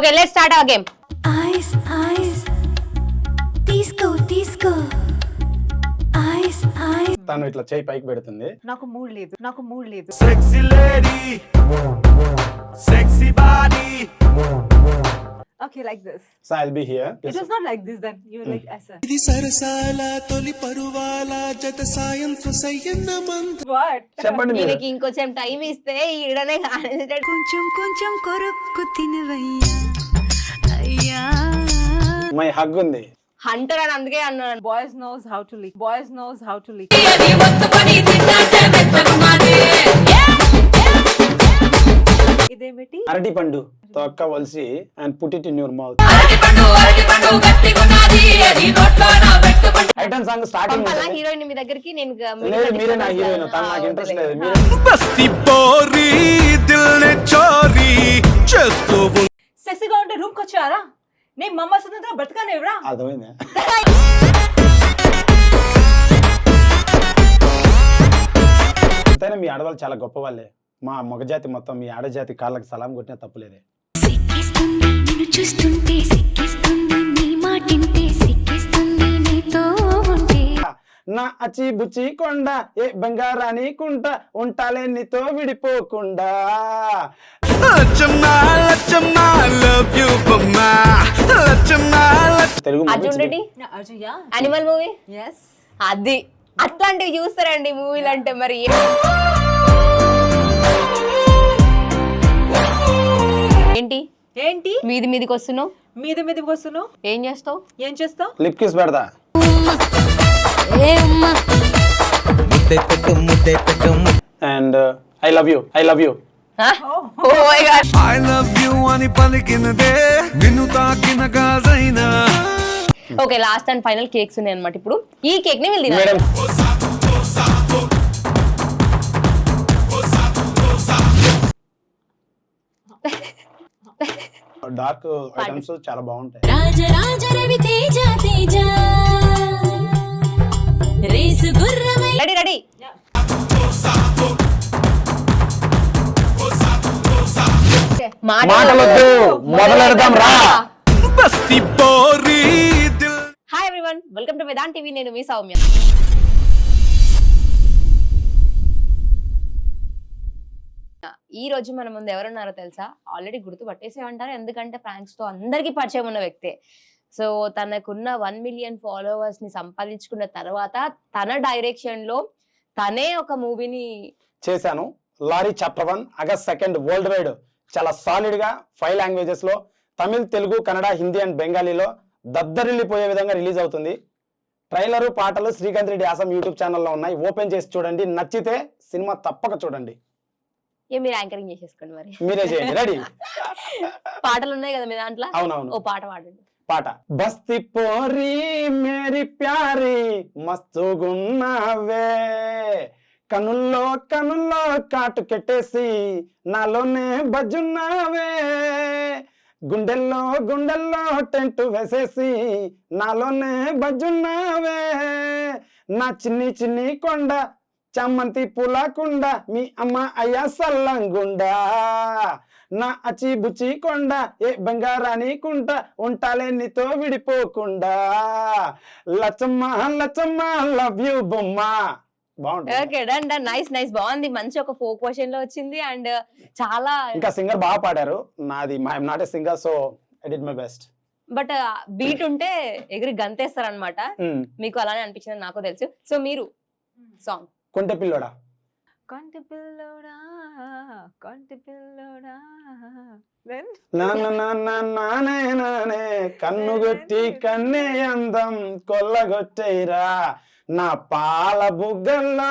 Okay let start our game ice ice తీసుకో తీసుకో ice ice తను ఇట్లా చేయి పైకి పెడుతుంది. నాకు మూడ్ లేదు నాకు మూడ్ లేదు. Sexy lady, sexy body. Okay like this so I'll be here it was not like this then you like ఇది సరసాల తొలి పరువాల జత సాయంత్రం సయ్యన్న మంత్ర వాట్ చెప్పండి మీరు. ఈయనకి ఇంకొంచెం టైం ఇస్తే ఈడనే కొంచెం కొంచెం కొరక్కు తినవయ్యా. మై హగ్ ఉంది. హంటర్ అని అందుకే అన్నాడు boys knows how to lick boys knows how to lick ఇదేమిటి? అరటి పండు. తొక్క వలిసి and put it in your mouth. Item song starting heroine మీ దగ్గరికి? నేను లేదు మీరే నా. హీరోయిన్ తను నాకు ఇంట్రెస్ట్. లేదు. మీరే బస్తి పోరి దిల్ చోరీ చేస్తూ సెక్సీగా ఉంటే రూమ్కి వచ్చారా? నేను మమ్మ స్వతంత్ర బ్రతకానేవరా అర్థమైంది? ఎంతైనా మీ ఆడవాళ్ళు చాలా గొప్ప వాళ్ళే మా మగజాతి మొత్తం మీ ఆడజాతి కాళ్ళకి సలాం కొట్టినా తప్పులేదే. నీ నా అచి కొండ ఏ బంగారాని కుంట ఉంటాలే నీతో విడిపోకుండా. Arjun Reddy? Animal movie yes అది. అట్లాంటివి చూస్తారండి మూవీలు అంటే మరి ఏంటి? ఏంటి? మీది మీదికి వస్తున్నావు? మీద మీదకి వస్తున్నావు? ఏం చేస్తావు? ఏం చేస్తావు? లిప్ కిస్ పెడతా. పెట్టు and I love you I love you I love you అని పలికినదే నిన్ను తాకిన గాజైనా. Okay last and final cakes ఉన్నాయి అనమాట ఇప్పుడు. ఈ కేక్ని వీళ్ళు తినాలి. డార్క్ ఐటమ్స్ చాలా బాగుంటాయి. రాజరాజ రవి తేజ తేజ. రేసు గుర్రమై. రెడీ రెడీ మాటలొద్దు మొదలెడదాం రా. Hi everyone welcome to Vedant TV నేను మీ సౌమ్య. ఈ రోజు మన ముందు ఎవరున్నారో తెలుసా? ఆల్రెడీ గుర్తు పట్టేసే అంటారు ఎందుకంటే ప్రాంక్స్తో అందరికీ పరిచయం ఉన్న వ్యక్తే. సో తనకున్న వన్ మిలియన్ ఫాలోవర్స్ని సంపాదించుకున్న తర్వాత తన డైరెక్షన్లో తనే ఒక మూవీని చేశాను. Lorry chapter one August second worldwide చాలా సాలిడ్గా ఫైవ్ లాంగ్వేజెస్లో తమిళ్ తెలుగు కన్నడ హిందీ అండ్ బెంగాలీలో దద్దరిల్లిపోయే విధంగా రిలీజ్ అవుతుంది. ట్రైలరు పాటలు శ్రీకాంత్ రెడ్డి ఆసం యూట్యూబ్ ఛానల్లో ఉన్నాయి. ఓపెన్ చేసి చూడండి. నచ్చితే సినిమా తప్పక చూడండి. మీరు యాంకరింగ్ చేసేసుకోండి మరి. మీరే చేయండి. రెడీ పాటలు ఉన్నాయి కదా మీ దాంట్లో? అవునవును. ఓ పాట పాడండి. పాట. బస్తి పోరి మేరీ ప్యారి మస్తుగున్నావే కనుల్లో కనుల్లో కాటు కెట్టేసి నాలోనే బజ్జున్నావే. గుండెల్లో గుండెల్లో టెంట్ వేసేసి నాలోనే బజ్జున్నావే. నా చిన్ని చిన్ని కొండ చామంతి పూలకుండ మీ అమ్మ అయ్యా సల్లంగుండ నా అచి బుచి కొండ ఏ బంగారాని కుంట ఉంటాలే నీతో విడిపోకుండా. లచ్చమ్మ లచ్చమ్మ లవ్ యూ బొమ్మ. Okay done done nice nice బాగుంది. మంచి ఒక ఫోక్ వర్షన్లో వచ్చింది. అండ్ చాలా ఇంకా సింగర్ బాగా పాడారు. నాది I'm not a singer so I did my best but beat ఉంటే ఎగిరి గంతేస్తారు అనమాట మీకు అలానే అనిపించింది నాకు తెలుసు. సో మీరు సాంగ్. కొంటె పిల్లోడా? కొంటి పిల్లోడా కొంటి పిల్లోడా. దెన్ నాన్న నాన్న నానే నానే కన్నుగొట్టి కన్నే అందం కొల్లగొట్టేరా నా పాల బుగ్గల్లో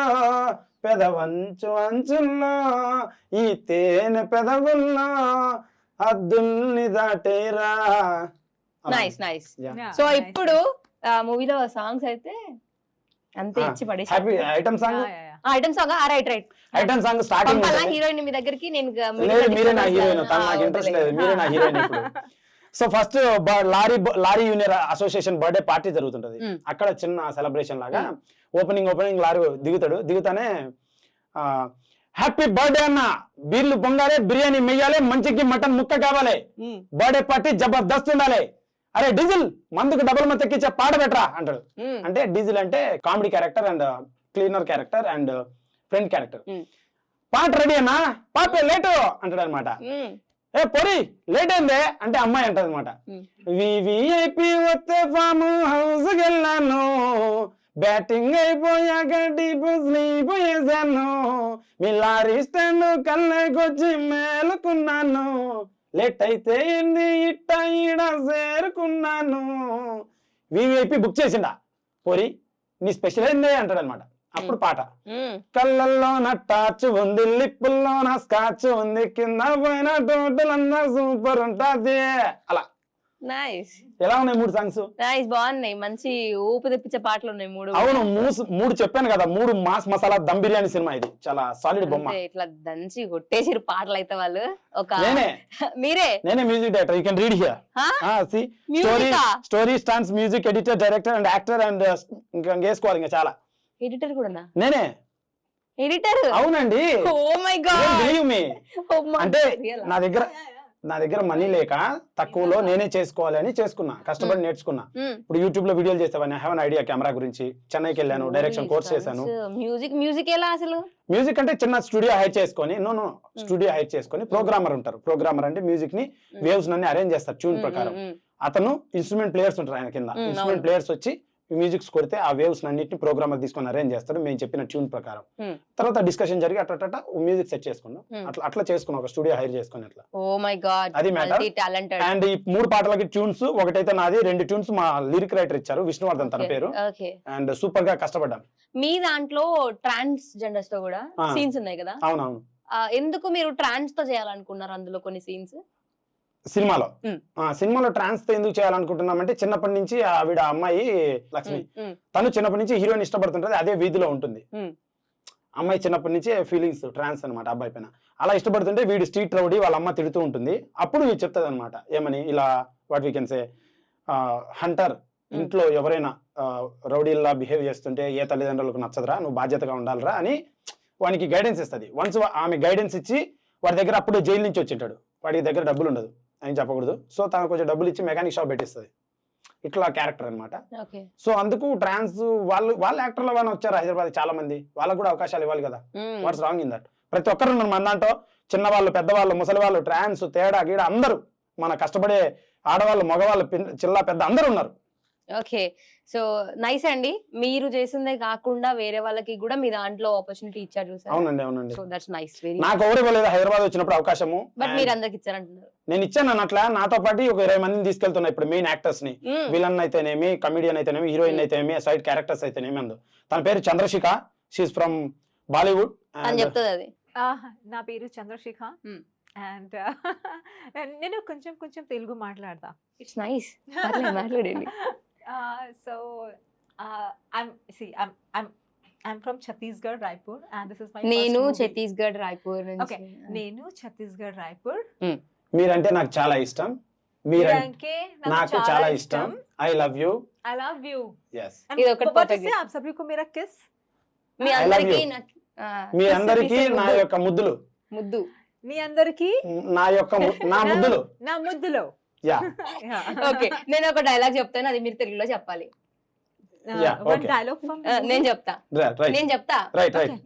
పెదవంచు అంచుల్లో ఈ తేనె పెదవుల్లో హద్దుల్ని దాటేరా. Nice nice. సో ఇప్పుడు మూవీలో సాంగ్స్ అయితే అంతే ఇచ్చి పడేసి happy item song item song ఆ right right item song starting పంపాలా heroine మీ దగ్గరికి నేను మీరే నా హీరోయిన్. నాకు ఇంట్రెస్ట్. లేదు. మీరే నా హీరోయిన్ ఇప్పుడు. So first lorry lorry union association birthday party జరుగుతుంటది. అక్కడ చిన్న సెలబ్రేషన్ లాగా ఓపెనింగ్ ఓపెనింగ్ లారీ దిగుతాడు. దిగుతానే హ్యాపీ బర్త్డే అన్న! బీర్లు పొంగాలి బిర్యానీ మెయ్యాలి మంచికి మటన్ ముక్క కావాలి. బర్త్డే పార్టీ జబర్దస్త్ ఉండాలి. అరే డీజిల్! మందుకు డబుల్ మత్తెక్కిచ్చే పాట పెట్టరా? అంటాడు. అంటే డీజిల్ అంటే comedy character and cleaner character and friend character. పాట రెడీ అన్నా? పాప లేటు! అంటాడు అనమాట ఏ పొరి లేట్ అయిందే? అంటే అమ్మాయి అంటది అనమాట వివిఐపి వస్తే ఫామ్ హౌస్ వెళ్ళాను. బ్యాటింగ్ అయిపోయాక డీపు స్లీప్ చేశాను మీ లారీ స్టాండ్ కళ్ళకొచ్చి మేలుకున్నాను. లేట్ అయితే ఏంది? ఇట్ట ఈడ చేరుకున్నాను. వివిఐపి బుక్ చేసిండా? పోరి నీ స్పెషల్ ఏంది అంటాడు అనమాట అప్పుడు పాట. కళ్ళల్లో నా టార్చ్ ఉంది లిప్పుల్లో నా స్కాచ్ ఉంది కింద పైన టోటల్ అన్నా సూపర్ ఉంటుంది. అలా. నైస్. ఎలా ఉన్నాయి మూడు సాంగ్స్? నైస్ బాగున్నాయి. మంచి ఊపు తెప్పించే పాటలు ఉన్నాయి మూడు. అవును మూడు చెప్పాను కదా మూడు మాస్ మసాలా దమ్ బిర్యానీ సినిమా ఇది. చాలా సాలిడ్ బొమ్మ. ఇట్లా దంచి కొట్టేసిరు పాటలు అయితే వాళ్ళు. ఒక నేనే. మీరే. నేనే music director. You can read here story? Story stance music? Editor director and actor and ఇంకా వేసుకోవాలి ఇంకా చాలా. ఎడిటర్ కూడా నేనే. ఎడిటర్ అవునండి. ఓ మై గాడ్ అంటే నా దగ్గర నా దగ్గర మనీ లేక తక్కువలో నేనే చేసుకోవాలి అని చేసుకున్నా. కష్టపడి నేర్చుకున్నా. ఇప్పుడు యూట్యూబ్లో వీడియోలు చేసేవాడిని. హ్యావ్ అన్ ఐడియా కెమెరా గురించి. చెన్నైకి వెళ్ళాను డైరెక్షన్ కోర్స్ చేశాను. మ్యూజిక్ మ్యూజిక్ ఎలా అసలు? మ్యూజిక్ అంటే చిన్న స్టూడియో హైర్ చేసుకొని నో నో స్టూడియో హైర్ చేసుకొని ప్రోగ్రామర్ ఉంటారు. ప్రోగ్రామర్ అంటే మ్యూజిక్ని వేవ్స్ నన్ను అరేంజ్ చేస్తారు ట్యూన్ ప్రకారం. అతను ఇన్స్ట్రుమెంట్ ప్లేయర్స్ ఉంటారు ఆయన కింద. ఇన్స్ట్రుమెంట్. ప్లేయర్స్ వచ్చి మ్యూజిక్స్ కొడితే ఆ వేవ్స్ అన్నిటిని ప్రోగ్రామర్ తీసుకొని అరేంజ్ చేస్తాడు. మేము చెప్పిన ట్యూన్ ప్రకారం. Mm. తర్వాత డిస్కషన్ జరిగి అట్లా మ్యూజిక్ సెట్ చేసుకున్నాం. Mm. అట్లా అట్లా చేసుకున్నాం. ఒక స్టూడియో హైర్ చేసుకుని అట్లా. ఓ మై గాడ్ అది టాలెంటెడ్ అండ్ ఈ మూడు పాటలకి ట్యూన్స్ ఒకటైతే నాది రెండు ట్యూన్స్ మా లిరిక్ రైటర్ ఇచ్చారు విష్ణువర్ధన్ తన పేరు. ఓకే అండ్ సూపర్గా కష్టపడ్డాం. మీ దాంట్లో ట్రాన్స్ జెండర్స్తో కూడా. సీన్స్ ఉన్నాయి కదా? అవునవును. ఎందుకు మీరు ట్రాన్స్తో చేయాలనుకున్నారు అందులో కొన్ని సీన్స్ సినిమాలో. ఆ, సినిమాలో ట్రాన్స్తో ఎందుకు చేయాలనుకుంటున్నామంటే చిన్నప్పటి నుంచి ఆవిడ అమ్మాయి లక్ష్మి. తను చిన్నప్పటి నుంచి హీరోయిన్ ఇష్టపడుతుంటది అదే వీధిలో ఉంటుంది. అమ్మాయి చిన్నప్పటి నుంచే ఫీలింగ్స్ ట్రాన్స్ అన్నమాట అబ్బాయి పైన. అలా ఇష్టపడుతుంటే వీడు స్ట్రీట్ రౌడీ వాళ్ళ అమ్మ తిడుతూ ఉంటుంది. అప్పుడు చెప్తుంది అనమాట ఏమని ఇలా what we can say hunter ఇంట్లో ఎవరైనా రౌడీల్లా బిహేవ్ చేస్తుంటే ఏ తల్లిదండ్రులకు నచ్చదురా నువ్వు బాధ్యతగా ఉండాలిరా అని వానికి గైడెన్స్ ఇస్తుంది. వన్స్ ఆమె గైడెన్స్ ఇచ్చి వాడి దగ్గర అప్పుడే జైలు నుంచి వచ్చింటాడు. వాడి దగ్గర డబ్బులు ఉండదు అని చెప్పకూడదు. సో తనకు కొంచెం డబ్బులు ఇచ్చి మెకానిక్ షాప్ పెట్టిస్తుంది. ఇట్లా క్యారెక్టర్ అన్నమాట. ఓకే. సో అందుకు ట్రాన్స్ వాళ్ళు వాళ్ళ యాక్టర్లు వాళ్ళని వచ్చారు హైదరాబాద్ చాలా మంది వాళ్ళకు కూడా అవకాశాలు ఇవ్వాలి కదా. వాట్స్ రాంగ్ ఇన్ దట్ ప్రతి ఒక్కరు మన దాంట్లో చిన్నవాళ్ళు పెద్దవాళ్ళు ముసలి వాళ్ళు ట్రాన్స్ తేడా గీడ అందరూ మన కష్టపడే ఆడవాళ్ళు మగవాళ్ళు చిల్ల పెద్ద అందరూ ఉన్నారు. ఓకే. సో నైస్ అండి. మీరు చేసిందే కాకుండా వేరే వాళ్ళకి కూడా మీ దాంట్లో ఆపర్చునిటీ ఇచ్చారు చూసారు? అవునండి అవునండి. సో దట్స్ నైస్ వెరీ నాకు ఎవరు ఇవ్వలేదు హైదరాబాద్ వచ్చినప్పుడు అవకాశము. బట్ మీరు అందరికి ఇచ్చారంటున్నారు నేను ఇచ్చాను అన్నట్ల నాతో పాటు ఒక ఇరవై మందిని తీసుకెళ్తున్నా ఇప్పుడు మెయిన్ యాక్టర్స్ని. విలన్ అయితేనేమి కమిడియన్ అయితేనేమి హీరోయిన్ అయితేనేమి సైడ్ క్యారెక్టర్స్ అయితేనేమి అందు. తన పేరు చంద్రశిఖ షీఈ్ ఫ్రమ్ బాలీవుడ్ అని చెప్తుంది అది. ఆహ్, నా పేరు చంద్రశేఖ Hmm. అండ్ నేను కొంచెం కొంచెం తెలుగు మాట్లాడతా. ఇట్స్ నైస్ మాట్లాడండి. So I'm see I'm I'm I'm from Chhattisgarh Raipur and this is my నేను ఛత్తీస్గఢ్ రాయ్పూర్ ఓకే నేను ఛత్తీస్గఢ్ రాయ్పూర్ మీరంటే నాకు చాలా ఇష్టం. మీరంటే నాకు చాలా ఇష్టం. I love you I love you yes. ఇది ఒకటి పోతే ఆప్ సభ్యు కు మేరా కిస్ మీ అందరికీ మీ అందరికీ నా యొక్క ముద్దులు. ముద్దు. మీ అందరికీ? నా యొక్క నా ముద్దులు. నా ముద్దులు. ఓకే నేను ఒక డైలాగ్ చెప్తాను అది మీరు తెలుగులో చెప్పాలి. ఫ్రమ్ ఆ, నేను చెప్తా. నేను చెప్తా.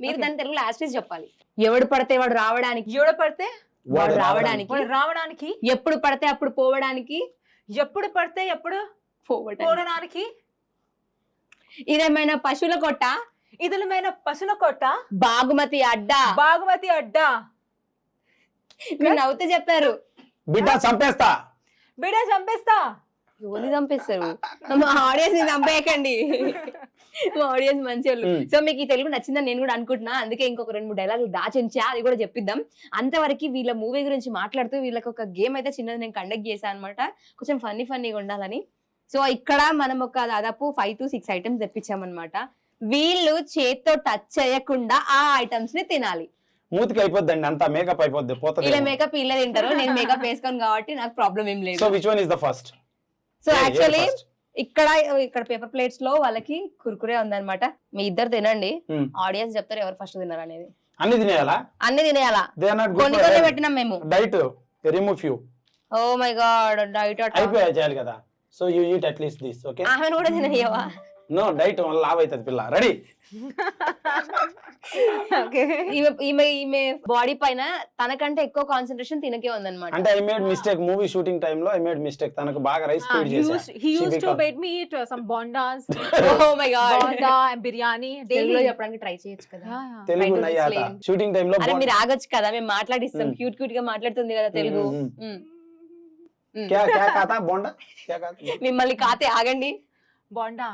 మీరు. దాని తెలుగులో యాస్టీస్ చెప్పాలి. ఎవడు పడితే వాడు రావడానికి? ఎవడ పడితే వాడు రావడానికి. వాడు రావడానికి? ఎప్పుడు పడితే అప్పుడు పోవడానికి? ఎప్పుడు పడితే ఎప్పుడు పోవడానికి. పోవడానికి? ఇదేమైనా పశువుల కొట్ట? ఇదలమైన పసుల కొట్ట? బాగుమతి అడ్డా. బాగుమతి అడ్డా. మీరు నవ్వుతే చెప్తారు బిడ్డ చంపేస్తా. బిడ చంపేస్తా. ఎవరిని చంపేస్తారు? మా ఆడియన్స్ని చంపేయకండి. మా ఆడియన్స్ మంచి వాళ్ళు Hmm. సో మీకు ఈ తెలుగు నచ్చిందని నేను కూడా అనుకుంటున్నా. అందుకే ఇంకొక రెండు మూడు డైలాగులు దాచించా అది కూడా చెప్పిద్దాం. అంతవరకు వీళ్ళ మూవీ గురించి మాట్లాడుతూ వీళ్ళకి ఒక గేమ్ అయితే చిన్నది నేను కండక్ట్ చేశాను అనమాట కొంచెం ఫన్నీ ఫన్నీగా ఉండాలని. సో ఇక్కడ మనం ఒక దాదాపు ఫైవ్ టు సిక్స్ ఐటమ్స్ తెప్పించామన్నమాట. వీళ్ళు చేత్తో టచ్ చేయకుండా ఆ ఐటమ్స్ని తినాలి. మూతికి అయిపోద్దండి అంతా మేకప్ అయిపోద్ది పోతుంది వీళ్ళ మేకప్ వీళ్ళే తింటారు నేను మేకప్ వేసుకోను కాబట్టి నాకు ప్రాబ్లం ఏం సో లేదు which one is the first so actually ఇక్కడ ఇక్కడ పేపర్ ప్లేట్స్లో వాళ్ళకి కుర్కురే ఉందన్నమాట. మీ ఇద్దరు తినండి. Hmm. ఆడియన్స్ చెప్తారు ఎవరు ఫస్ట్ తిన్నారు అనేది. అన్ని తినేయాలా? అన్ని తినేయాలా? కొన్ని కొన్ని పెట్టినాం మేము. Diet remove few oh my god diet అయిపోయా చేయాలి కదా. So you eat at least this okay ఆమెను కూడా తిననియవా నో డైట్ వల్ల లావ్ అవుతుంది పిల్ల రెడీ. ఈమె ఈమె బాడీ పైన తనకంటే ఎక్కువ కాన్సన్ట్రేషన్ తినకే ఉందన్నమాట. అంటే I made mistake movie shooting టైమ్లో ఐ మేడ్ మిస్టేక్ తనకు బాగా రైస్ Ah, ఫీడ్ he చేశా. used, he She used to become- made me eat uh, some bondas, oh my god biryani తెలుగులో daily. చెప్పడానికి ట్రై చేయొచ్చు కదా. Yeah. తెలుగు నయ్యాత. Shooting టైమ్లో అరే మీరు ఆగొచ్చు కదా మేము మాట్లాడిస్తాం Hmm. క్యూట్ క్యూట్గా మాట్లాడుతుంది కదా తెలుగు. క్యా క్యా కాతా బోండా? క్యా కాతా మిమ్మల్ని కాతే ఆగండి. Bonda.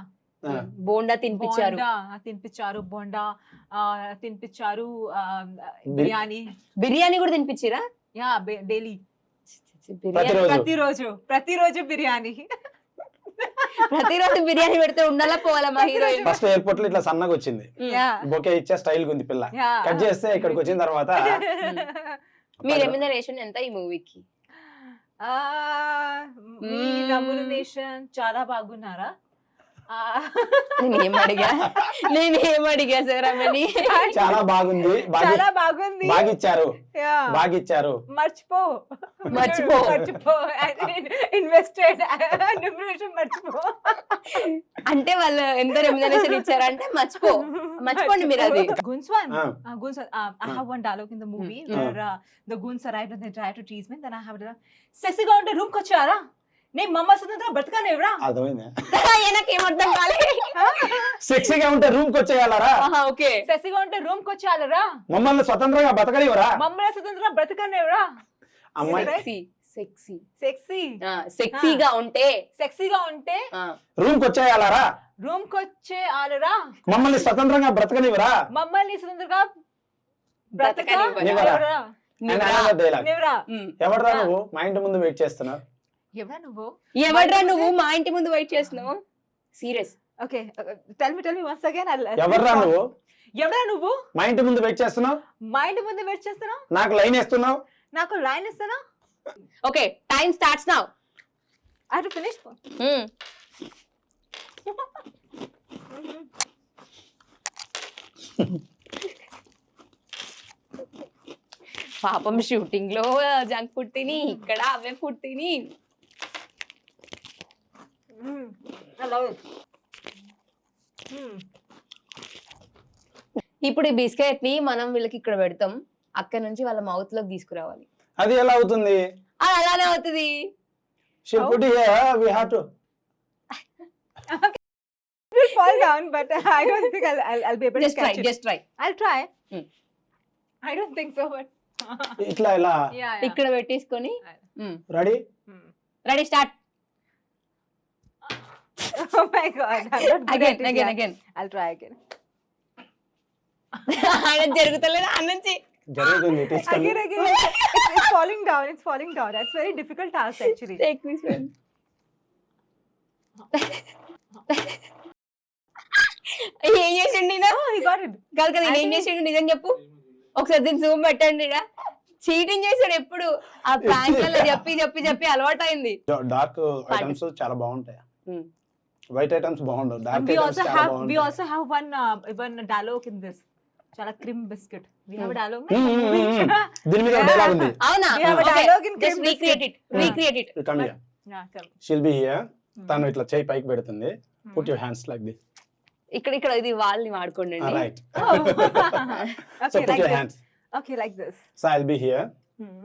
బోండా తినిపించారు. బోండా తినిపించారు బోండా తినిపించారు బిర్యానీ. బిర్యానీ కూడా తినిపించిరా? Yeah daily. ప్రతిరోజు. ప్రతిరోజు ప్రతిరోజు బిర్యానీ. ప్రతిరోజు బిర్యానీ పెడితే ఉండాలా పోవాలా మా హీరోయిన్? ఫస్ట్ ఎయిర్పోర్ట్లో ఇట్లా సన్నగా వచ్చింది. యా. బొకే ఇచ్చే స్టైల్ ఉంది పిల్ల. కట్ చేస్తే ఇక్కడికి వచ్చిన తర్వాత మీరు రెమ్యునరేషన్ ఎంత ఈ మూవీకి? ఆ, మీ. నమ్మునేషన్ చాలా బాగున్నారా? నేను ఏం అడిగా నేను ఏం అడిగా సార్ ఆమెని చాలా బాగుంది. బాగా చాలా బాగుంది. బాగా ఇచ్చారు యా. బాగా ఇచ్చారు మర్చిపో. మర్చిపో. మర్చిపో ఇన్వెస్టెడ్ నమ్మునేషన్ మర్చిపో. అంటే వాళ్ళు ఎంత రెమ్యునరేషన్ ఇచ్చారంటే మర్చిపో. మర్చిపోండి మీరు అది. one dialogue in the movie Mm. where uh, the goons arrived and they tried to tease me. Then I have a dialogue. సెక్సీగా ఉంటే రూమ్కి వచ్చారా నేను మమ్మ బ్రతకనేవరా అర్థమైంది? నాకు ఏమర్థం కాలే సెక్సీగా ఉంటే రూమ్కి వచ్చేయాలరా ఓకే. సెక్సీగా ఉంటే రూమ్కి వచ్చారా మమ్మల్ని స్వతంత్రంగా బతకనివరా మమ్మల్ని స్వతంత్ర బ్రతకనేవరా అమ్మాయి సెక్సీ సెక్సీ సెక్సీ సెక్సీగా ఉంటే సెక్సీగా ఉంటే? రూమ్కి వచ్చేయాలరా రూమ్కి వచ్చే ఆలరా మమ్మల్ని స్వతంత్రంగా బ్రతకనివరా మమ్మల్ని స్వతంత్రంగా? బ్రతకనేవరా. ఎవడరా నువ్వు? మా ఇంటి ముందు వెయిట్ చేస్తున్నావు. ఎవరా నువ్వు? ఎవడ్రా నువ్వు? మా ఇంటి ముందు వెయిట్ చేస్తున్నావు. Serious. Okay tell me tell me once again ఎవర్రా నువ్వు? ఎవరా నువ్వు? మా ఇంటి ముందు వెయిట్ చేస్తున్నావు? మా ఇంటి ముందు వెయిట్ చేస్తున్నావు? నాకు లైన్ వేస్తున్నావు? నాకు లైన్ ఇస్తానా? Okay time starts now I to finish పాపం షూటింగ్లో జంక్ ఫుడ్ తిని ఇక్కడ అవే ఫుడ్ తిని. ఇప్పుడు ఈ బిస్కెట్ని మనం వీళ్ళకి ఇక్కడ పెడతాం. అక్కడ నుంచి వాళ్ళ మౌత్లోకి తీసుకురావాలి. అది ఎలా అవుతుంది? అది అలానే అవుతుంది. Oh. ఇక్కడ పెట్టేసుకొని ready ready start oh my god, I'm not good again at it again yet. Again I'll try again. ఆయన జరుగుతలేదు ఆ నుంచి జరుగుతుంది తీసుకొని Again, again. it's, it's falling down. It's falling down. That's very difficult task actually. Take this one ఏం చేసిండు ఈయన? Oh, he got it. కాదు కదా ఈయన ఏం చేసిండు నిజం చెప్పు ఒకసారి దీన్ని జూమ్ పెట్టండి చీటింగ్ చేశాడు ఎప్పుడు ఆ ప్రాంక్ చెప్పి చెప్పి చెప్పి అలవాటు అయింది డార్క్ ఐటమ్స్ చాలా బాగుంటాయి Hmm. వైట్ ఐటమ్స్ బాగుండవు డార్క్ we ఐటమ్స్ also చాలా have we బాగుంటాయి also have one uh, one dialogue in this. Chala cream biscuit. We have a Hmm. dialogue. Hmm, hmm, hmm, hmm. దీని మీద. Dialogue ఉంది అవునా We have a dialogue in just cream recreate it Yeah. Recreate it come here. She'll be here Hmm. తను ఇట్లా చేయి పైకి పెడుతుంది Hmm. Put your hands like this ఇక్కడ ఇక్కడ ఇది వాళ్ళని వాడుకోండి right Oh. So okay, put like your. Hands Okay, like this. So I'll be here Hmm.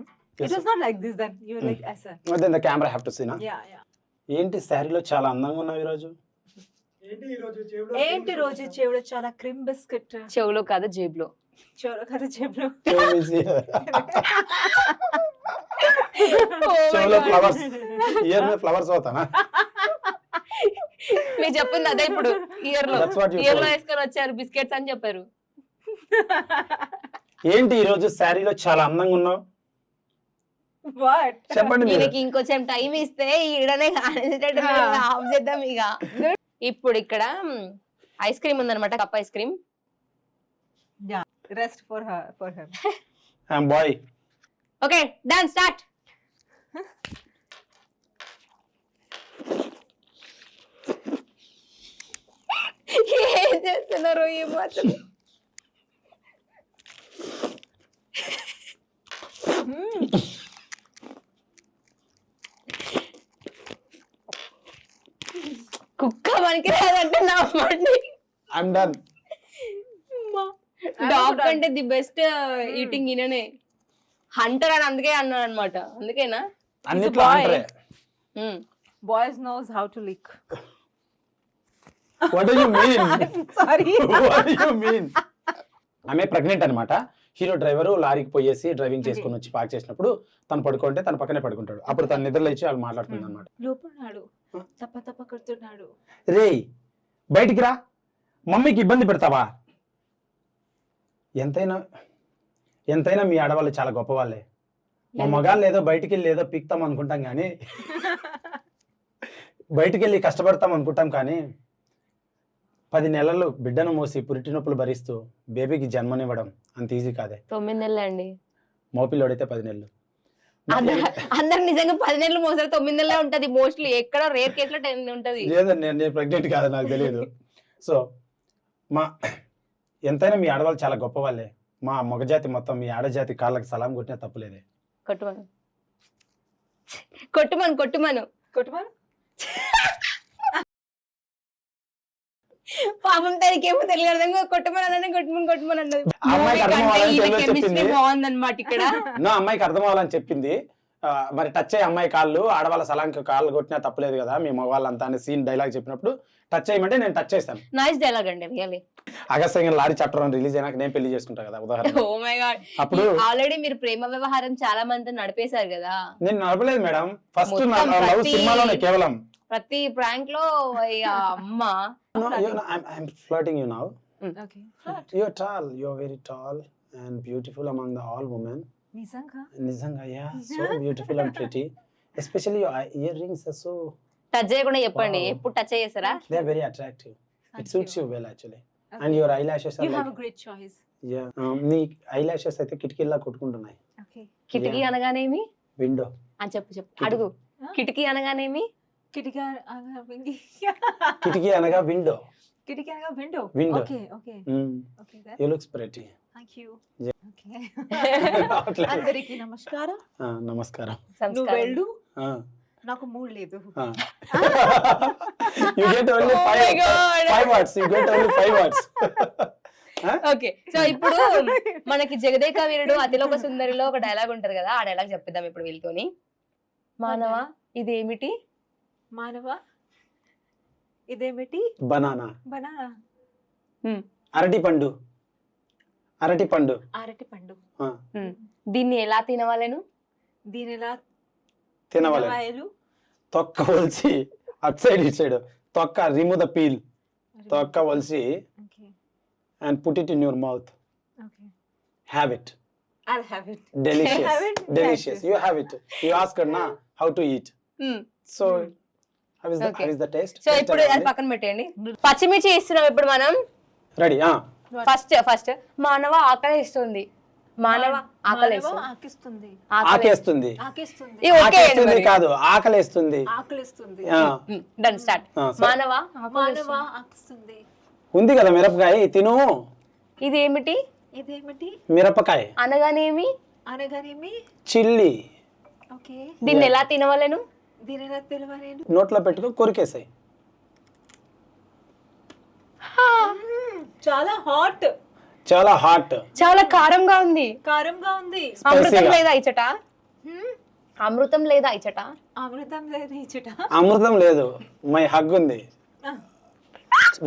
Not like this then. You were Hmm. like Asa. Then the camera have to see నా Yeah, yeah. ఏంటి శారీలో చాలా అందంగా ఉన్నావు ఈరోజు? ఏంటి రోజు చెవుడు చాలా క్రీమ్ బిస్కెట్? చెవులో కాదు జేబులో. చెవుడు కదా చెవులు Oh చెవులో ఫ్లవర్స్. ఇయర్ మీద ఫ్లవర్స్ అవుతానా మీరు చెప్పింది అదే ఇప్పుడు ఇయర్లో ఇయర్లో. వేసుకొని వచ్చారు బిస్కెట్స్ అని చెప్పారు. ఏంటి ఈ రోజు శారీలో చాలా అందంగా ఉన్నావు? చెప్పండి ఈయనకి ఇంకొంచెం టైం ఇస్తే ఈడనే ఆఫ్ చేద్దాం ఇక ఇప్పుడు ఇక్కడ ఐస్ క్రీమ్ ఉందన్నమాట cup ice cream rest for her for her I'm boy okay done start ఏం చేస్తున్నారు ఈ మాత్రం Hmm. మనకి రాదంటే నమ్మండి డన్ డాగ్ కంటే ది బెస్ట్ ఈటింగ్ ఈయననే. హంటర్ అని అందుకే అన్నాడు అనమాట అందుకేనా? అన్నిట్లో um. Boys knows how to lick. What you mean Sorry. What you mean ఆమె ప్రెగ్నెంట్ అనమాట హీరో డ్రైవర్ లారీకి పోయేసి డ్రైవింగ్ చేసుకొని వచ్చి పార్క్ చేసినప్పుడు తను పడుకుంటే తన పక్కనే పడుకుంటాడు. అప్పుడు తన నిద్రలో ఇచ్చి వాళ్ళు మాట్లాడుతుంది అనమాట లోపడున్నాడు తప్ప తప్ప కొడుతున్నాడు. రే బయటికి రా. మమ్మీకి ఇబ్బంది పెడతావా? ఎంతైనా ఎంతైనా మీ ఆడవాళ్ళు చాలా గొప్పవాళ్ళే. మా మగాళ్ళు ఏదో బయటికి వెళ్ళి ఏదో పీక్తాం అనుకుంటాం కానీ బయటికి వెళ్ళి కష్టపడతాం అనుకుంటాం కానీ పది నెలలు బిడ్డను మోసి పురిటి నొప్పులు భరిస్తూ బేబీకి జన్మనివ్వడం అంత ఈజీ కాదే. తొమ్మిది నెలలు అండి మోపిల్లోడైతే పది నెలలు. అందరు అందరు నిజంగా పది నెలలు మోసారు తొమ్మిది నెలలే ఉంటది మోస్ట్లీ. ఎక్కడ రేర్ కేసులో టెన్ ఉంటది. లేదండి నేను నేను ప్రెగ్నెంట్ కాదు నాకు తెలియదు. సో మా ఎంతైనా మీ ఆడవాళ్ళు చాలా గొప్పవాళ్ళే. మా మగజాతి మొత్తం మీ ఆడజాతి కాళ్ళకి సలాం కొట్టినా తప్పులేదే. కొట్టుమను. కొట్టుమను కొట్టుమను. కొట్టుమను? పాపం తనకి ఏమో తెలియదు అర్థం. కొట్టుమని అన్నది కొట్టుమని కొట్టుమని అన్నది. ఆ అమ్మాయికి అర్థం అవ్వాలని తెలియదు కెమిస్ట్రీ చెప్పింది. బాగుంది అనమాట ఇక్కడ. నా అమ్మాయికి అర్థం అవ్వాలని చెప్పింది. మరి టచ్ అయ్యే అమ్మాయి కాళ్ళు ఆడవాళ్ళ సలాంకి కాళ్ళు కొట్టినా తప్పలేదు కదా మీ మగవాళ్ళంతా అనే సీన్ డైలాగ్ చెప్పినప్పుడు టచ్ చేయమంటే నేను టచ్ చేశాను నైస్ డైలాగ్ అండి really Agastya lorry chapter one release అయినాక నేను పెళ్ళి చేసుకుంటా కదా ఉదాహరణ ఓ మై గాడ్ అప్పుడు ఆల్రెడీ మీరు ప్రేమ వ్యవహారం చాలా మంది నడిపేశారు కదా. నేను నడపలేదు మేడం. ఫస్ట్ లవ్ సినిమాలోనే కేవలం ప్రతి ప్రాంక్లో అమ్మ flirting you now tall very tall and beautiful among the all నిజంగా? Beautiful and pretty rings touch చేయకుండా చెప్పండి ఎప్పుడు టచ్ చేసారా? They attractive it suits you actually and your eyelashes are you అయితే కిటికీలా కొట్టుకుంటున్నాయి. కిటికీ అనగానేమి? విండో అడుగు. కిటికీ అనగానేమి? కిటికీ కిటికీ అనగా విండో. కిటికీ అనగా window? Window. Okay okay. Okay you looks pretty thank you Yeah. Okay. అందరికీ నమస్కారం. నమస్కారం. నువ్వు వెళ్ళు. నాకు మూడు లేదు. five, my God. five words. You get only five words. Huh? Okay. So ఇప్పుడు మనకి జగదేక వీరుడు అతిలోక సుందరిలో ఒక డైలాగ్ ఉంటది కదా ఆ డైలాగ్ చెప్పిద్దాం ఇప్పుడు వీళ్ళతోని. మానవ ఇదేమిటి? మానవ ఇదేమిటి? బనానా. బనానా. అరటి పండు. అరటి పండు. అరటి పండు. దీన్ని ఎలా తినవాలను? దీని ఎలా తినవాలి తినవాయలు తొక్క ఒలిసి అట్ సైడ్ ఇట్ సైడ్. తొక్క రిమూవ్ ద పీల్ తొక్క okay. And put it in your mouth. Okay. Have it I'll have it. Have delicious it? Delicious. You have it you ask నా how to eat so Hmm. So ఇప్పుడు అది పక్కన పెట్టేయండి. పచ్చిమిర్చి ఇస్తున్నాం ఇప్పుడు మనం. రెడీ ఫస్ట్ ఫస్ట్ మానవ ఆకలి ఇస్తుంది. మానవ ఆకలి మానవ ఇస్తుంది. ఆకిస్తుంది. ఆకలి ఆకేస్తుంది ఆకిస్తుంది. ఇది ఓకే ఆకేస్తుంది కాదు ఆకలేస్తుంది. ఆకలిస్తుంది డన్ స్టార్ట్. మానవ మానవ ఆకిస్తుంది. ఉంది కదా మిరపకాయ తిను. ఇది ఏమిటి? ఇదేమిటి? మిరపకాయ. అనగానేమి? అనగానేమి? చిల్లి. ఓకే. దీన్ని ఎలా తినవలను? తెలియలేదు నోట్లో పెట్టుకో కొరికేసాయి. చాలా హాట్. చాలా హాట్. చాలా కారంగా ఉంది. కారంగా ఉంది. అమృతం. లేదా ఇచ్చట అమృతం లేదా ఇచ్చట అమృతం లేదు ఇచ్చుట అమృతం లేదు. మై హగ్ ఉంది.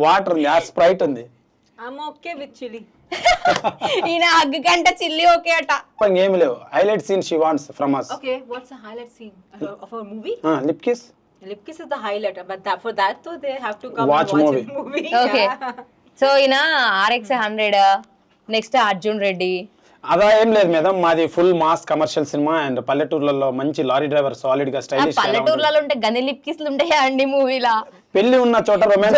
వాటర్ ఉంది. ఆ స్ప్రైట్ ఉంది. ఐమ్ ఓకే విత్ చిల్లీ ఈయన హగ్గు కంటే చిల్లి ఓకే అట. ఏమి లేవు. Highlight scene she wants from us okay what's the highlight scene of our movie lip kiss Lip kiss. Is the highlight, but that, for that too they have to come Watch and watch movie. a movie. Okay. So ఈయన RX hundred next Arjun Reddy. అదా ఏం లేదు madam మాది full mass commercial cinema and పల్లెటూర్లలో మంచి lorry driver సాలిడ్గా stylish పల్లెటూర్లలో ఉంటే గని లిప్ కిస్లు ఉంటాయా అండి మూవీలా? పెళ్ళి ఉన్న చోట రొమాన్స్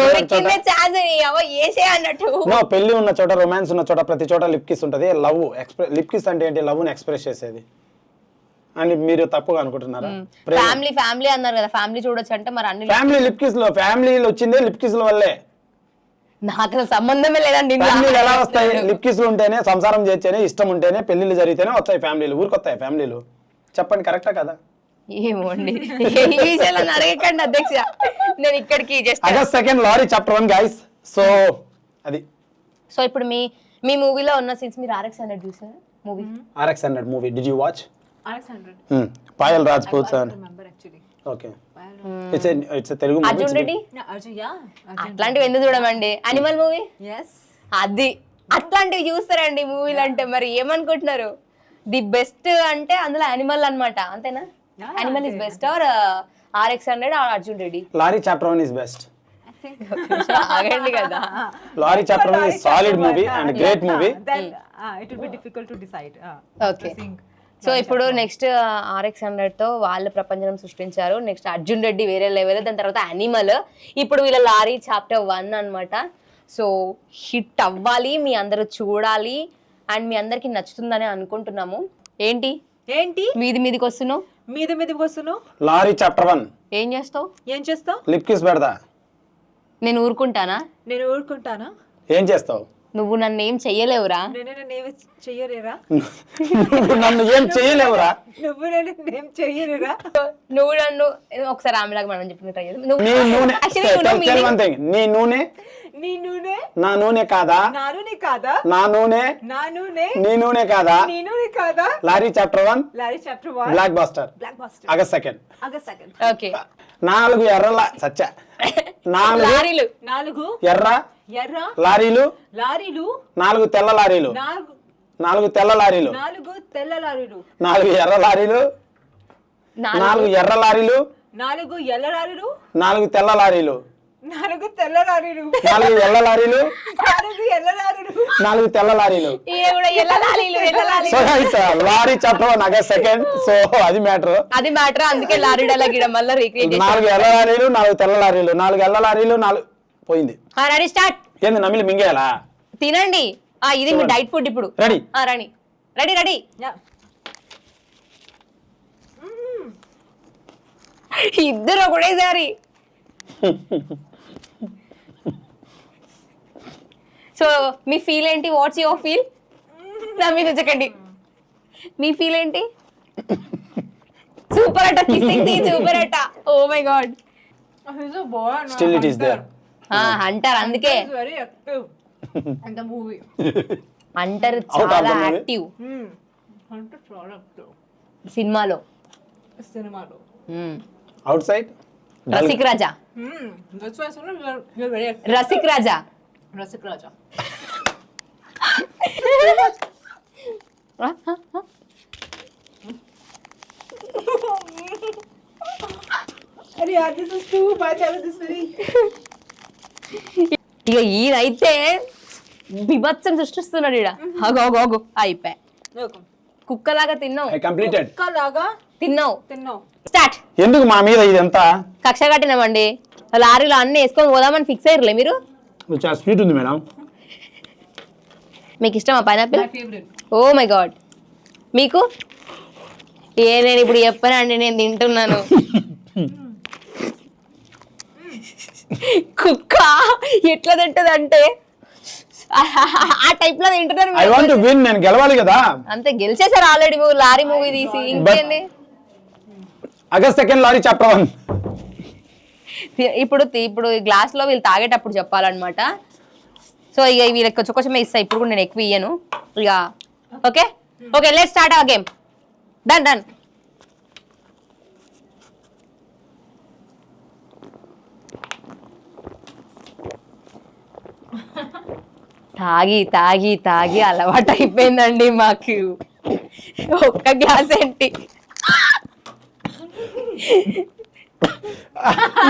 నో పెళ్ళి ఉన్న చోట రొమాన్స్ ఉన్న చోట ప్రతి చోట లిప్ కిస్ ఉంటుంది. లవ్ ఎక్స్ప్రెస్ లిప్ కిస్ అంటే ఏంటి? లవ్ని ఎక్స్ప్రెస్ చేసేది. అని మీరు తప్పుగా అనుకుంటున్నారా? ఫ్యామిలీ ఫ్యామిలీ అన్నారు కదా. ఫ్యామిలీ చూడొచ్చు అంటే మరి అన్ని ఫ్యామిలీ లిప్ కిస్లో ఫ్యామిలీలు వచ్చిందే లిప్ కిస్ వల్లే. నాకు సంబంధమే లేదండి ఇందులో. ఫ్యామిలీలు ఎలా వస్తాయి? లిప్ కిస్లు ఉంటేనే సంసారం చేస్తేనే ఇష్టం ఉంటేనే పెళ్ళిళ్ళు జరిగితేనే వస్తాయి ఫ్యామిలీలు ఊరికి వస్తాయి ఫ్యామిలీలు చెప్పండి కరెక్టా కదా? ఏమోండి. ఈ నన్ను అడగకండి అధ్యక్ష. నేను ఇక్కడికి just August second lorry chapter one guys so అది. సో ఇప్పుడు మీ మీ మూవీలో ఉన్న సీన్స్ మీరు ఆర్ఎక్స్ హండ్రెడ్ చూసారా? Movie RX hundred movie did you watch Alexander. Payal I, Rajput sir. Okay it's it's Telugu Arjun Reddy. అట్లాంటివి ఎందుకు చూడమండి? Animal movie Yes. అది. అట్లాంటివి చూస్తారండి మూవీలు అంటే మరి ఏమనుకుంటున్నారు? ది బెస్ట్ అంటే అందులో అనిమల్ అన్నమాట. అంతేనా? Animal is best or RX hundred or Arjun Reddy lorry chapter one is best I think. ఆగండి కదా. Lorry chapter one is solid movie and great movie Then it will be difficult to decide. Uh, Okay. to sing. So ఇప్పుడు next RX హండ్రెడ్తో వాళ్ళ ప్రపంచం సృష్టించారు. Next Arjun Reddy వేరే level దాని తర్వాత అనిమల్ ఇప్పుడు వీళ్ళ లారీ చాప్టర్ వన్ అన్నమాట. సో హిట్ అవ్వాలి మీ అందరూ చూడాలి అండ్ మీ అందరికి నచ్చుతుందని అనుకుంటున్నాము. ఏంటి? ఏంటి? మీది మీదికి వస్తున్నావు. మీద మీదకి వస్తున్నావు? Lorry chapter one. ఏం చేస్తావు? ఏం చేస్తావు? లిప్ కిస్ పెడతా. నేను ఊరుకుంటానా? నేను ఊరుకుంటానా? ఏం చేస్తావు? నువ్వు నన్ను ఏం చెయ్యలేవురా చెయ్యలేరా? నువ్వు నన్ను ఏం చేయలేవురా నువ్వు నేను ఏం చెయ్యలేరా? నువ్వు నన్ను ఒకసారి ఆమెలాగా మనం చెప్పిన ట్రై చేద్దాం. నీ నూనె నీ నూనె? నీ నూనె? నా నూనె కాదా? నా నూనె కాదా? నా నూనె? నా నూనె? నీ నూనె కాదా? నీ నూనె కాదా? Lorry chapter one? Lorry chapter one? Blockbuster blockbuster August second August second okay నాలుగు ఎర్రల సచ్చ నాలుగు లారీలు. నాలుగు ఎర్ర ఎర్ర లారీలు లారీలు నాలుగు తెల్ల లారీలు నాలుగు నాలుగు తెల్ల లారీలు నాలుగు తెల్ల లారీలు నాలుగు ఎర్ర లారీలు నాలుగు ఎర్ర లారీలు నాలుగు ఎల్ల లారీలు నాలుగు తెల్ల లారీలు నాలుగు తెల్ల లారీలు నాలుగు ఎల్ల లారీలు నాలుగు ఎల్ల లారీలు నాలుగు తెల్ల లారీలు ఎల్ల ఎల్ల lorry chapter one August second so అది మ్యాటర్ అది మ్యాటర్ అందుకే లారీ డైలాగ్ వల్ల రీక్రియేట్ నాలుగు ఎర్ర లారీలు నాలుగు తెల్ల లారీలు నాలుగు ఎల్ల లారీలు నాలుగు పోయింది. Ready start. ఏంది నమిలి మింగేయాలా? తినండి. ఆ ఇది మీ డైట్ ఫుడ్ ఇప్పుడు. రెడీ. ఆ రాణి. Ready ready. ఇద్దరు ఒకటేసారి సో మీ ఫీల్ ఏంటి? వాట్స్ యువర్ ఫీల్ నా మీద మీ ఫీల్ ఏంటి? సూపర్ అట కిస్సింగ్ ది సూపర్ అట. ఓ my god still it hunter. There అంటారు అందుకే. అంటారు చాలా? Active Hmm. చాలా. సినిమాలో సినిమాలో. Outside Rasik Raja Hmm. Rasik Raja Raja. Arey yaar, this is too much. I was just very. ఇక ఈయనైతే బిభత్సం సృష్టిస్తున్నాడు ఇడ అగో అగో అయిపోయా. కుక్కలాగా తిన్నావు. I completed. కుక్కలాగా తిన్నావు. తిన్నావు. స్టార్ట్. ఎందుకు మా మీద ఇదంతా? కక్ష కట్టినామండి. లారీలో అన్ని వేసుకొని పోదామని ఫిక్స్ అయ్యర్లే మీరు? చాలా స్వీట్ ఉంది మేడం. మీకు ఇష్టమా పైనాపిల్? ఓ మై గాడ్ మీకు? ఏ నేను ఇప్పుడు చెప్పానండి నేను తింటున్నాను. కుక్క ఎట్లా తింటది అంటే ఆ టైప్లో తింటున్నారు ఐ. వాంట్ విన్ నేను గెలవాలి కదా. అంతే గెలిచేసారు ఆల్రెడీ మూవీ లారీ మూవీ తీసి ఇంకేంది? August second lorry chapter one ఇప్పుడు ఇప్పుడు గ్లాస్లో వీళ్ళు తాగేటప్పుడు చెప్పాలన్నమాట. సో ఇక వీళ్ళకి కొంచెం కొంచెం ఇస్తా ఇప్పుడు కూడా నేను ఎక్కువ ఇయ్యను. ఇక ఓకే? ఓకే లెట్ స్టార్ట్ ఆ గేమ్ డన్ డన్ తాగి తాగి తాగి అలవాటు అయిపోయిందండి మాకు. ఒక్క గ్లాస్ ఏంటి?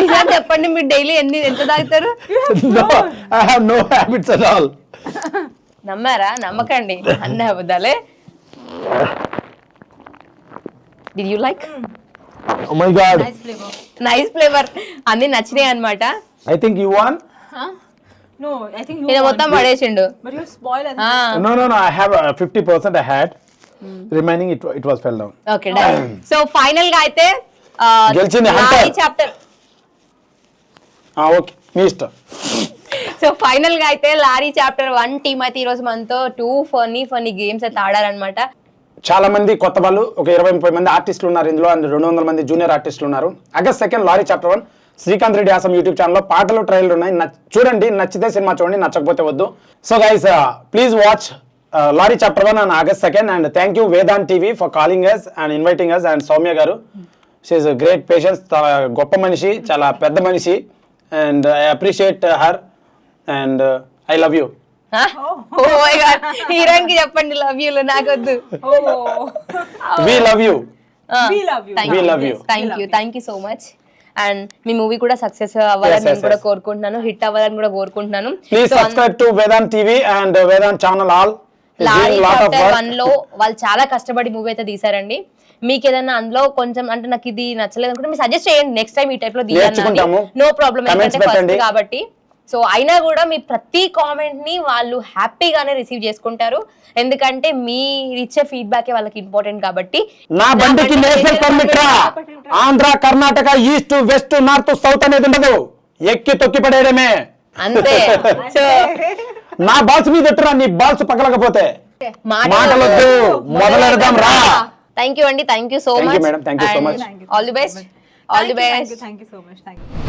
నిజం చెప్పండి మీరు డైలీ ఎన్ని ఎంత తాగుతారు? No I have no habits at all నమ్మారా? నమ్మకండి. అన్న అబద్ధాలే. Do you like oh my god nice flavour nice flavour అన్ని నచ్చినాయి అన్నమాట I think you won no I think నేను మొత్తం పడేసిండు. బట్ యు స్పాయిల్ ఆ, no no no I have 50% I had remaining it it was fell down okay done so ఫైనల్గా అయితే గెలిచింది Hunter. చాప్టర్ ఓకే మీ ఇష్టం సో ఫైనల్గా అయితే లారీ చాప్టర్ వన్ టీమ్ అయితే ఈ రోజు మనతో టూ ఫన్నీ ఫన్నీ గేమ్స్ అయితే ఆడారనమాట చాలా మంది కొత్త వాళ్ళు ఒక ఇరవై ముప్పై మంది ఆర్టిస్టులు ఉన్నారు ఇందులో అండ్ రెండు వందల మంది జూనియర్ ఆర్టిస్టులు ఉన్నారు. August second lorry chapter one Srikanth Reddy awesome YouTube ఛానల్లో పాటలు ట్రైలర్ ఉన్నాయి. చూడండి నచ్చితే సినిమా చూడండి నచ్చకపోతే వద్దు. So guys please watch lorry chapter one and August second and thank you Vedant TV for calling us and inviting us and Soumya garu. She great patience చాలా గొప్ప మనిషి చాలా పెద్ద మనిషి and I appreciate her and I love you oh my god హీరోయిన్కి చెప్పండి love you నాకొద్దు. We love you. We love you. Thank you thank you so much and me movie కూడా సక్సెస్ అవ్వాలని నేను కూడా. కోరుకుంటున్నాను. హిట్ అవ్వాలని కూడా కోరుకుంటున్నాను. Please subscribe to Vedant TV and Vedant channel all lorry chapter వన్లో వాళ్ళు చాలా కష్టపడి మూవీ అయితే తీసారండి మీకు ఏదైనా అందులో కొంచెం అంటే నాకు ఇది నచ్చలేదు అనుకుంటే మీరు సజెస్ట్ చేయండి. నెక్స్ట్ టైం ఈ టైప్లో నేర్చుకుంటాము. No problem. కాబట్టి సో అయినా కూడా మీ ప్రతి కామెంట్ని వాళ్ళు హ్యాపీగానే రిసీవ్ చేసుకుంటారు. ఎందుకంటే మీరు ఇచ్చే ఫీడ్బ్యాక్ వాళ్ళకి ఇంపార్టెంట్ కాబట్టి. నా బండికి నేషనల్ పర్మిట్ రా. Andhra Karnataka east west north south అనేది ఉండదు. ఎక్కి తొక్కి పడేయడమే. అంతే. సో నా బాల్స్ మీద ఎట్టురా నీ బాల్స్ పగలకపోతే? మాటలొద్దు. మొదలెడదాం రా. థ్యాంక్ యూ అండి. Thank you so much. All the best all the best thank you so much. Thank you.